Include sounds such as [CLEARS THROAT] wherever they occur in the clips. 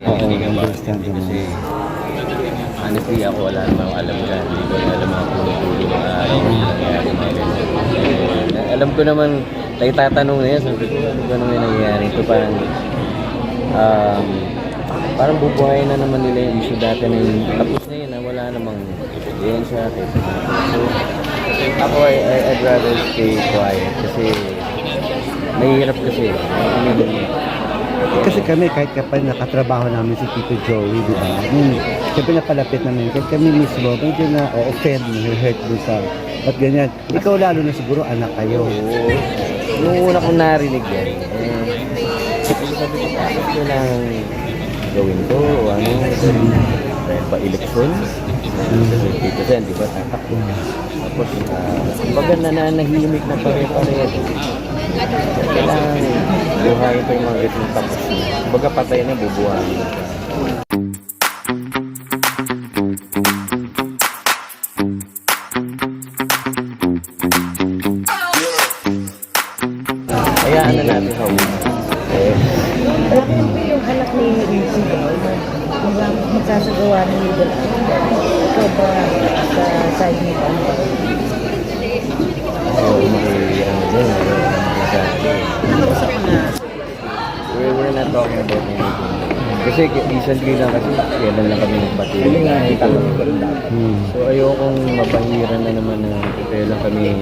Oo, Hindi ka understand. Kasi honestly ako wala namang alam dyan. Hindi ko alam mga pulo-pulo mga araw na nangyayari mga ganyan. Eh, alam ko naman, tayo tatanong na yan, sabi ko, ano ba naman nangyayari? Ito parang, um, parang bubuhayin na naman nila yung issue dati na yung tapos na yun, na wala namang ebidensya. kaysa So, ako, I, I, I'd rather stay quiet kasi mahirap kasi. I mean, Kasi kami, kahit kapag nakatrabaho namin si Tito Joey, di ba? Nung, siyempre napalapit namin, kahit kami mismo, medyo na offend, na-hurt dun sa, at ganyan. Ikaw lalo na siguro, anak kayo. Nung una kong narinig yan, eh, sabi ko, bakit ko lang gawin to ano, dahil eleksyon? Kasi dito sen, di ba, tatakbo. Tapos, uh, kumbaga nananahimik na pare-pareho. Kailangan buhayin ko yung mga ganitong tapos na. Kumbaga patay na, bubuhayin. Recently lang kasi kailan lang kami nagbati. Hmm. So ayokong mapahiran na naman na kailan kami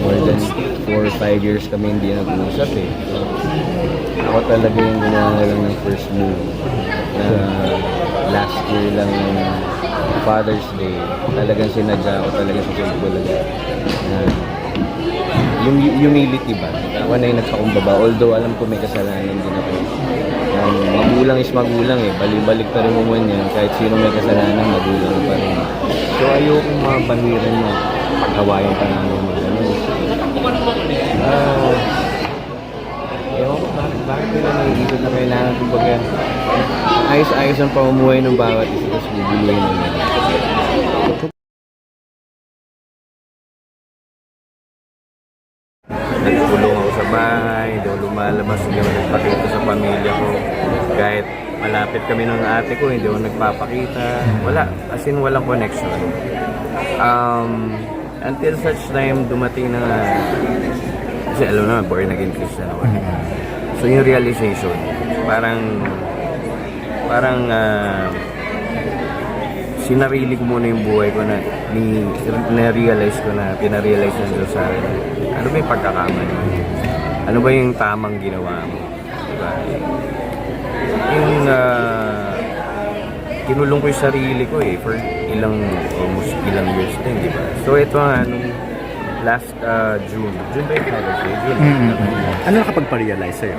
more than 4 or 5 years kami hindi nag-uusap eh. So, ako talaga yung gumawa lang ng first move na last year lang ng Father's Day. Talagang sinadya ko talaga sa Bulaga na yung humility ba? Ako na yung nagpakumbaba. Although alam ko may kasalanan din ako. Um, magulang is magulang eh. Balik-balik pa rin mo man yan. Kahit sino may kasalanan, magulang pa rin. So ayokong mga bahiran na pagkawayan pa namin mo. Ganun. Ah, ewan ko bakit, bakit nila naiisip na kailangan kumbaga ayos-ayos ang pamumuhay ng bawat isa tapos bubuluhin naman. Nagkulong ako sa bahay, daw lumalabas, hindi ako nagpakita sa pamilya ko. Kahit malapit kami ng ate ko, hindi ako nagpapakita. Wala, as in walang connection. Um, until such time, dumating na kasi alam naman, born again Christian ako. So yung realization, parang, parang, ah, sinarili ko muna yung buhay ko na ni na-realize ko na pina-realize ng Diyos sa akin ano ba yung pagkakamali ano ba yung tamang ginawa mo diba yung uh, kinulong ko yung sarili ko eh for ilang almost ilang years din di ba so ito nga nung last uh, June June ba yung Father's Day? June Ano nakapagpa-realize sa'yo?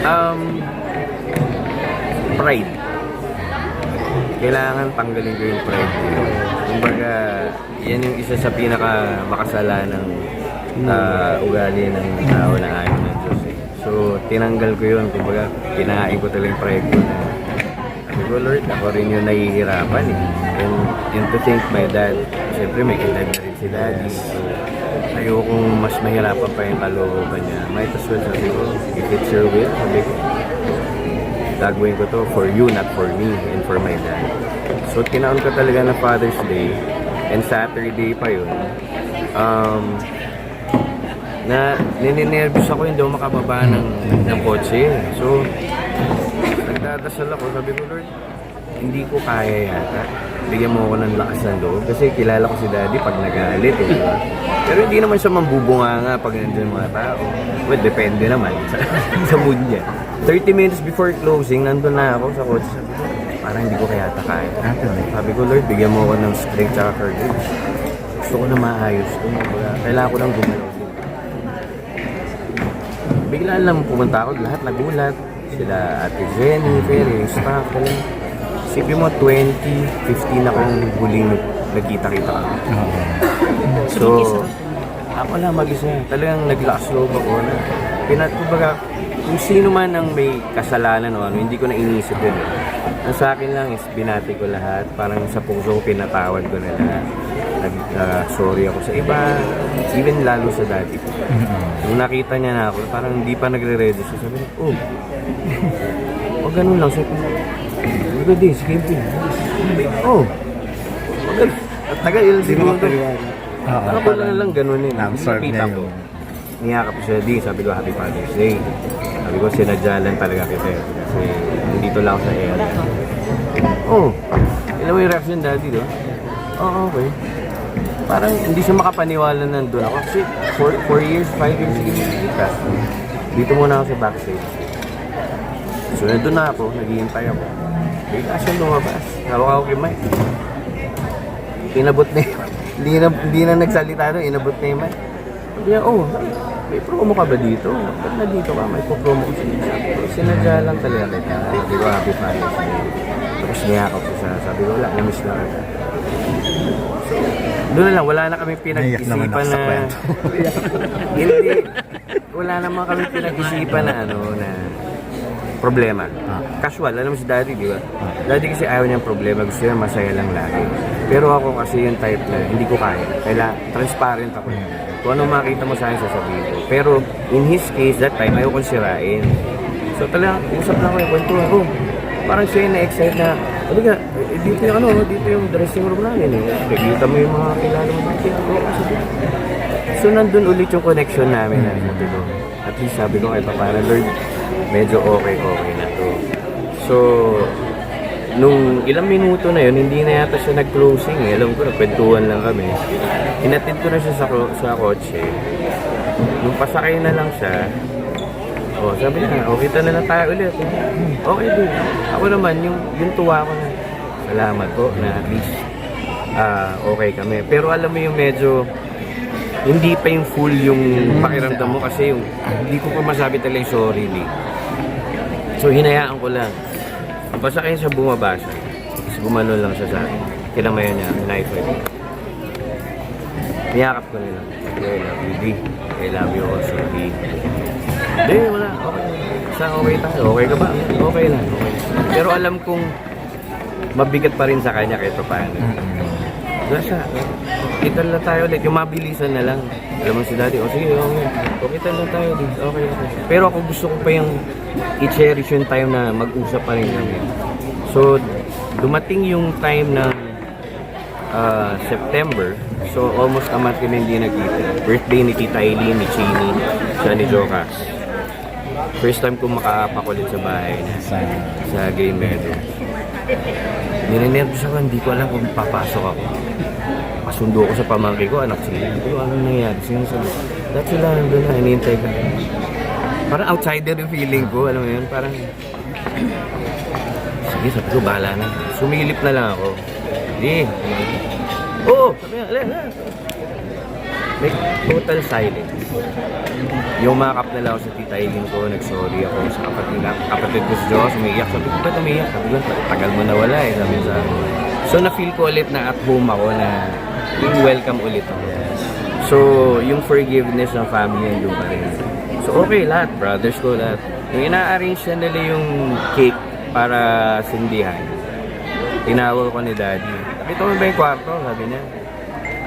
Um, pride. Kailangan tanggalin ko yung pride. Kumbaga, yan yung isa sa pinaka makasalanang uh, ugali ng tao na ayaw ng Diyos. Eh. So, tinanggal ko yun. Kumbaga, kinain ko talaga yung pride ko na ko, Lord, ako rin yung nahihirapan eh. And, and to think my dad, siyempre may edad na rin si daddy. So, ayokong mas mahirapan pa yung kalooban niya. Might as well sabi ko, if it's your will, sabi ko, gagawin ko to for you, not for me, and for my dad. So, tinaon ko talaga na Father's Day, and Saturday pa yun. Um, na nininervous ako, hindi ako makababa ng, ng kotse. So, nagdadasal ako, sabi ko, Lord, hindi ko kaya yata. Bigyan mo ako ng lakas ng loob. Kasi kilala ko si daddy pag nagalit eh. Pero hindi naman siya mambubunga nga pag nandiyan mga tao. Well, depende naman [LAUGHS] sa, sa mood niya. 30 minutes before closing, nandun na ako sa kotse. Parang hindi ko kaya kaya. Sabi ko, Lord, bigyan mo ako ng strength at courage. Gusto ko na maayos to. Kailangan ko lang gumalaw din. Bigla lang pumunta ako, lahat nagulat. Sila Ate Jenny, Ferry, yung staff, talagang Isipin mo, 2015 akong huling nagkita-kita kami. So, ako lang mag-isa. Talagang naglakas loob ako na pinat, kumbaga, kung sino man ang may kasalanan o ano, hindi ko na inisip yun. eh. Ang sa akin lang is binati ko lahat. Parang sa puso ko pinatawad ko na lahat. Nag, ah, sorry ako sa iba. Even lalo sa daddy ko. Nung nakita niya na ako, parang hindi pa nagre-ready siya. Sabi niya, oh, [LAUGHS] o ganun lang. Sabi ko, good day, sige po. Oh, o ganun. At tagal yun Hindi mo siguro. Oo, Ako lang lang ganun eh. Nakita niya ko. yung... Niyakap ko siya di, sabi ko Happy Father's Day. Sabi ko sinadyalan talaga kita eh. Kasi nandito lang sa air. Oh, ilan mo yung reaction daddy do? Oo, okay. Parang hindi siya makapaniwala na nandun ako. Kasi 4 years, 5 years, sige, kita. Dito muna ako sa backstage. So nandun na ako, naghihintay ako. Bigla siya lumabas. Hawak ako kay Mike. Inabot na yun. [LAUGHS] hindi na, hindi na nagsalita doon, inabot na yung Mike. Niya, oh, may promo ka ba dito? Ba't na dito ka? May promo ko ko, sinadya lang talaga kita. Sabi ko, happy Day. Tapos niyakap ko siya. Sabi ko, wala, namiss na kita. So, doon na lang, wala na kami pinag-isipan na... [LAUGHS] hindi. Wala naman kami pinag-isipan na ano, na problema. Ah. Casual, alam mo si daddy, di ba? Daddy kasi ayaw niyang problema, gusto niya masaya lang lagi. Pero ako kasi yung type na hindi ko kaya. Kailangan, transparent ako. Kung ano makita mo sa akin, sasabihin ko. Pero in his case, that time, ayaw kong sirain. So talagang, usap lang ko yung kwento. Oh, parang siya yung na-excite na, Sabi ka, eh, dito yung ano, dito yung dressing room namin eh. Nakikita mo yung mga kilala mo dito. So nandun ulit yung connection namin na sabi ko. At least sabi ko kay Papa Lord, medyo okay okay na to. So, nung ilang minuto na yun, hindi na yata siya nag-closing eh. Alam ko, nagkwentuhan lang kami. Inatid ko na siya sa, sa kotse. Nung pasakay na lang siya, oh, sabi niya, okay ta na lang tayo ulit. Okay din. Ako naman, yung, yung tuwa ko na, salamat po na at least ah, okay kami. Pero alam mo yung medyo, hindi pa yung full yung pakiramdam mo kasi yung, hindi ko pa masabi talaga yung sorry ni. So hinayaan ko lang. Basta kayo siya. Tapos gumano lang siya sa akin. Kinamayan niya, knife ko. Niyakap ko nila. I love you, D. I love you also, D. Hindi, wala. Okay. Sa okay tayo. Okay ka ba? Okay lang. Okay. Pero alam kong mabigat pa rin sa kanya kahit pa paano. Siya. Kita lang tayo ulit. Yung mabilisan na lang. Alam mo si daddy, o sige, okay. O kita lang tayo ulit. Okay, okay. Pero ako gusto ko pa yung i-cherish yung time na mag-usap pa rin kami. So, dumating yung time ng ah, September. So, almost a month kami hindi nagkita. Birthday ni Tita Eileen, ni Chini, siya ni Jokas. First time ko makaapak sa bahay Sa... sa Green Meadows. Nirenervous ako, hindi ko alam kung papasok ako. Pasundo ko sa pamangkin ko, anak sila. Hindi ko alam nangyayari. Sino sa Dahil sila nandun na, hinihintay ka. Parang outsider yung feeling ko, alam mo yun, parang... Sige, sabi ko, bahala na. Sumilip na lang ako. Hindi. Oo! Sabi niya, ala. May total silence. Yung makap na lang ako sa tita Eileen ko, nag-sorry ako sa kapatid, kapatid ko si Joss, umiiyak. Sabi ko, ba't umiiyak? Sabi ko, tagal mo na wala eh, sabi sa akin. So, na-feel ko ulit na at home ako na yung welcome ulit ako. So, yung forgiveness ng family nandun pa rin. So, okay lahat, brothers ko lahat. Yung ina-arrange na nila yung cake para sindihan, tinawag ko ni daddy. Nakita mo ba yung kwarto? Sabi niya.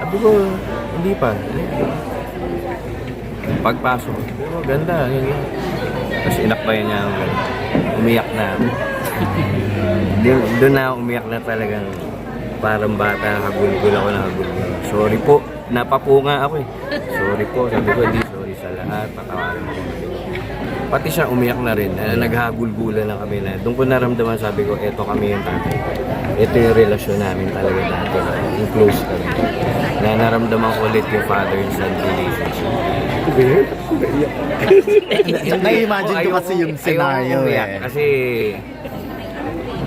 Sabi ko, hindi pa. Pagpasok, pero ganda, ganyan. Tapos inakbayan niya. Umiyak na. [LAUGHS] Doon, doon na umiyak na talagang parang bata, hagulgul ako na hagulgul. Sorry po, napapunga ako eh. Sorry po, sabi ko, hindi sorry sa lahat, patawarin ko. Pati siya umiyak na rin, na naghagulgulan lang kami na. Doon ko naramdaman, sabi ko, eto kami yung tatay. Ito yung relasyon namin talaga dati. Yung close kami. Na naramdaman ko ulit yung father and son relationship. Na-imagine ko kasi yung scenario eh. Kasi,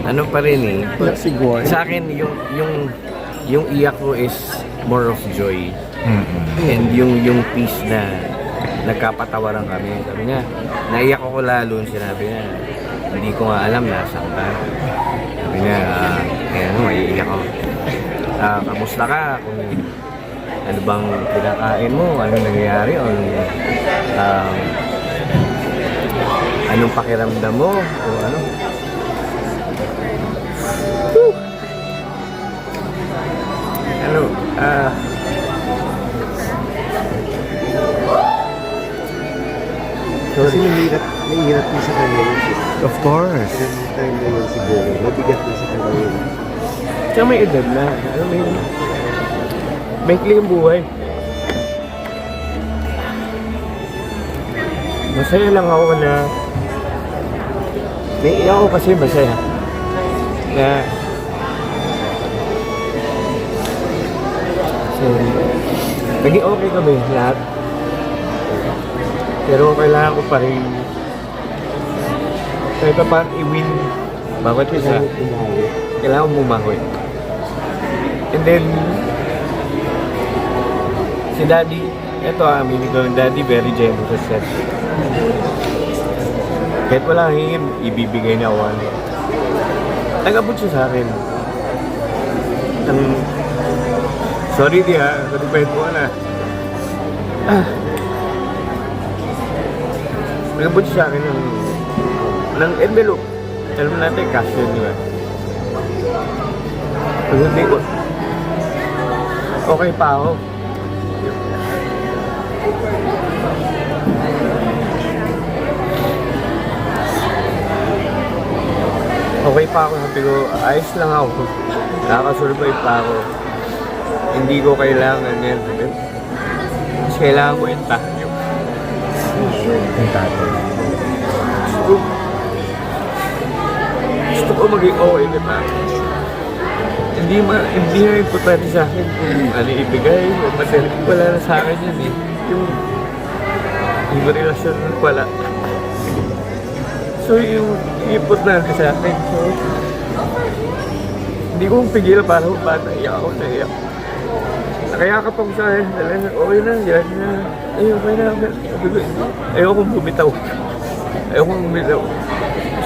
ano pa rin eh. Siguro. Sa akin, yung, yung, yung iyak ko is more of joy. Mm-mm. And yung, yung peace na nagkapatawaran kami. Sabi niya, naiyak ako lalo. Sinabi niya, hindi ko nga alam nasaan ka. Sabi niya, ah, kaya ano, maiiyak ako. Ah, kamusta ka? Kung ano bang pinakain mo? Ano nangyayari? O, um, anong pakiramdam mo o ano. Ano, ah, Kasi nahirap, nahirap din sa kanya yun. Of course. Yung time na yun siguro, mabigat na sa kanya yun. Tsaka may edad na. Ano may... Maikli yung buhay. Masaya lang ako na... Naiiyak ako kasi masaya. Na... Sorry. Naging okay kami lahat. Pero kailangan ko pa rin kahit pa i-win bawat isa Kailangan bumahoy. And then, si Daddy, ito aminin ko, Daddy very generous siya. Kahit wala hingin, ibibigay niya ako. Nag-abot siya sa akin. Ang, sorry di ha, katipid ko na. Ah. Nag-abot siya akin ng, ng envelope. Alam natin, cash yun, di ba? Pag okay pa ako. Okay pa ako, sabi ko, ayos lang ako. Nakakasurvive pa ako. Hindi ko kailangan yan. Mas kailangan ko yung tayo. Yung tatay. Gusto ko, gusto ko maging okay na tayo. Hindi ma, hindi na importante sa akin kung ano ibigay o material. Wala na sa akin yun eh. Yung, yung relasyon wala. So yung importante sa akin. So, hindi ko pigil para kung bata iyak ako na iyak. Ako sa akin. Talaga, okay na, yan na. Ay, okay na. Sabi ko, ayokong bumitaw. Ayokong bumitaw.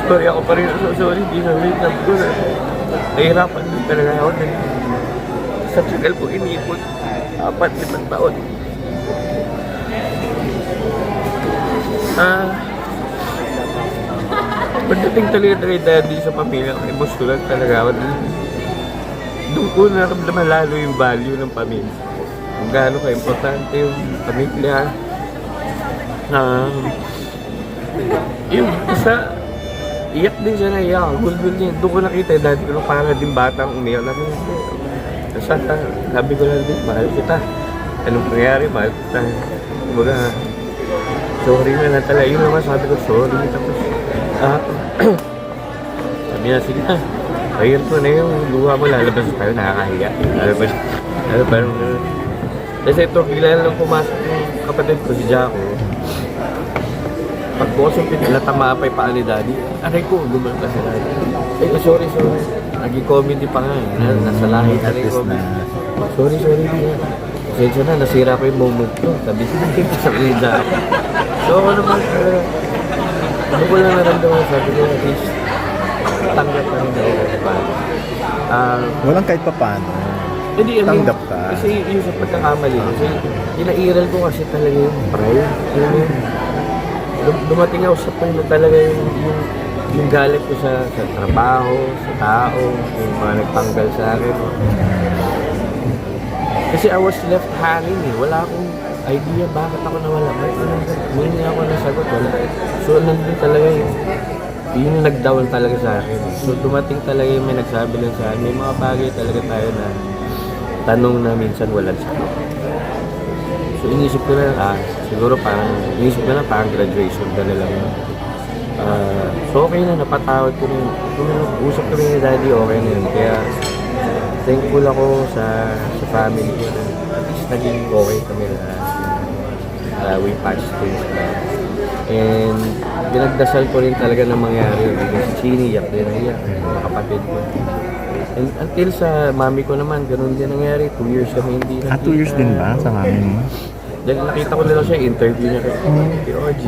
Sorry ako pa rin. So, sorry, di na rin. Sabi ko na, nahihirapan din talaga ako. Sa tagal ko iniipon. Apat, limang taon. Ah, pagdating talaga kay daddy sa pamilya, emotional talaga ako. Doon ko naramdaman lalo yung value ng pamilya. Kung gaano ka-importante yung pamilya. Um, yung isa, iyak din siya na iyak. Gulgul niya. Doon ko nakita yung daddy ko na parang din batang umiyak. Ko, "Hindi." Basta, sabi ko lang din, mahal kita. Anong nangyari, mahal kita. Kumbaga, sorry na lang talaga. Yun naman sabi ko, sorry. Tapos, ah, [CLEARS THROAT] sabi niya, sige na. Ayun po na yung luha mo, lalabas tayo, nakakahiya. Lalabas, ano, parang, kasi ito, bigla lang pumasok yung kapatid ko, si Jaco. Pagbukas yung pinto, natamaan pa yung paa ni Daddy. Aray ko, gumawa ka si Daddy. Eh, sorry, sorry. Naging comedy pa nga eh. Na- Nasa lahi comedy. na. Sorry, sorry. Pasensya na, nasira ko yung moment ko. Sabi sabi ni Jaco. So ako naman, uh, ano ko lang naramdaman, sabi ko, tanggap na rin ako kahit paano. Ah, Walang kahit pa paano. hindi, I mean, Tanggap ka. Kasi yung sa pagkakamali, kasi inairal ko kasi talaga yung pride. Alam mo yun, dum- dumating ako sa point na talaga yung, yung, yung galit ko sa, sa trabaho, sa tao, yung mga nagtanggal sa akin. Kasi I was left hanging eh. Wala akong idea bakit ako nawala. Bakit nang hindi ako nasagot. Wala. So nandun talaga yung yun yung nag-down talaga sa akin. So dumating talaga yung may nagsabi lang sa akin. May mga bagay talaga tayo na tanong na minsan walang sagot. So inisip ko na, ah, siguro parang, inisip ko na parang graduation ka na lang. Ah, so okay na, napatawad ko na yun. Usap kami ni daddy, okay na yun. Kaya thankful ako sa sa family ko na at least naging okay kami na uh, we patched things back. And pinagdasal ko rin talaga na mangyari. Because Chini, yak din ang iyak. Mga kapatid ko. And until sa mami ko naman, ganun din nangyari. Two years kami hindi Ah, two years din ba sa mami mo? Dahil nakita ko nila siya, interview niya kay, kay OG.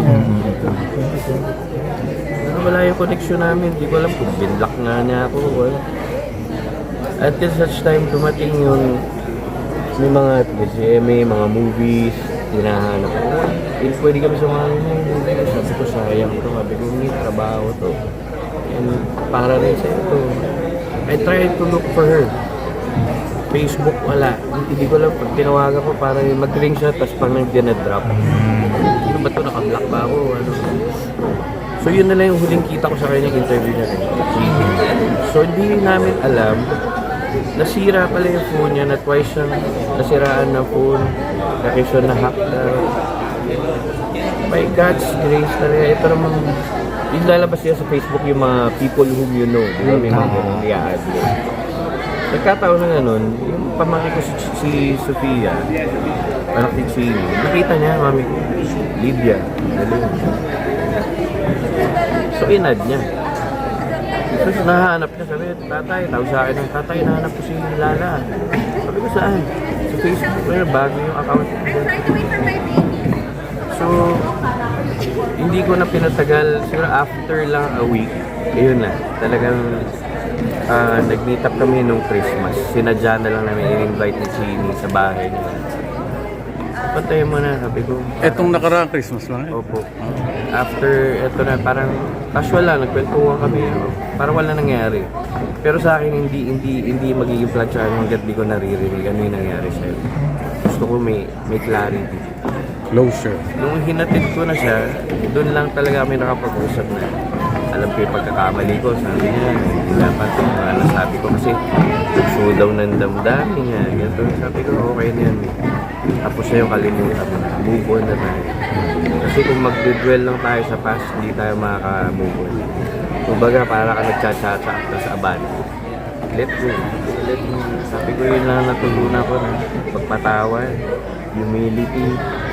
Ano wala yung connection namin, hindi ko alam kung binlock nga niya ako. Wala. At till such time, dumating yung may mga PCMA, mga movies, hinahanap ko. Pwede kami sa mga sabi ko sayang to, sabi ko may trabaho to. And para rin sa ito. I tried to look for her. Facebook wala. Hindi ko lang pag tinawagan ko para mag-ring siya tapos pag nang dinadrop. Ano ba ito? Naka-block ba ako? Ano? So yun na lang yung huling kita ko sa kanya interview niya rin. So hindi namin alam nasira pala yung phone niya na twice siyang nasiraan ng phone. Siya na hack na. By God's grace talaga. Ito naman yung lalabas niya sa Facebook yung mga people whom you know. Di ba? May mga ganun i-add mo. Nagkataon na nga nun, yung pamangkin ko si, si Sofia, anak ni Chini, nakita niya, mami ko, Lydia, galing. So, inad niya. So, nahanap niya, sabi tatay, tawag sa akin ng tatay, nahanap ko si Lala. Sabi ko, saan? Sa Facebook, well, bago yung account ko. So, hindi ko na pinatagal, siguro after lang a week, ayun na, talagang ah, nag-meet up kami nung Christmas. Sinadya na lang namin in-invite ni Chini sa bahay niya. Pantayin mo na, sabi ko. Etong nakaraang Christmas lang eh. Opo. After, eto na, parang casual lang, nagkwentuhan kami. Parang wala nangyari. Pero sa akin, hindi hindi hindi magiging platsyahan hanggat di ko naririnig ano yung nangyari sa'yo. Gusto ko may, may clarity. Closure. Nung hinatid ko na siya, doon lang talaga kami nakapag-usap na alam ko yung pagkakamali ko. Sabi niya, hindi dapat yung mga nasabi ko kasi gusto daw ng damdami niya. Ganito. Sabi ko, okay na yan. Tapos na yung kalimutan mo. Move on na tayo. Kasi kung magdudwell lang tayo sa past, hindi tayo makaka-move on. Kumbaga, para ka nagchat-chat sa abante. Let go. Go. Sabi ko yun lang natutunan ko na pagpatawad, humility,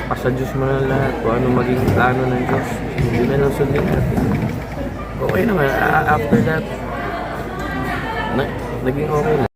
pasa Diyos mo na lahat. Kung ano maging plano ng Diyos, hindi na lang sundin natin. Okay naman. After that, na, naging okay na.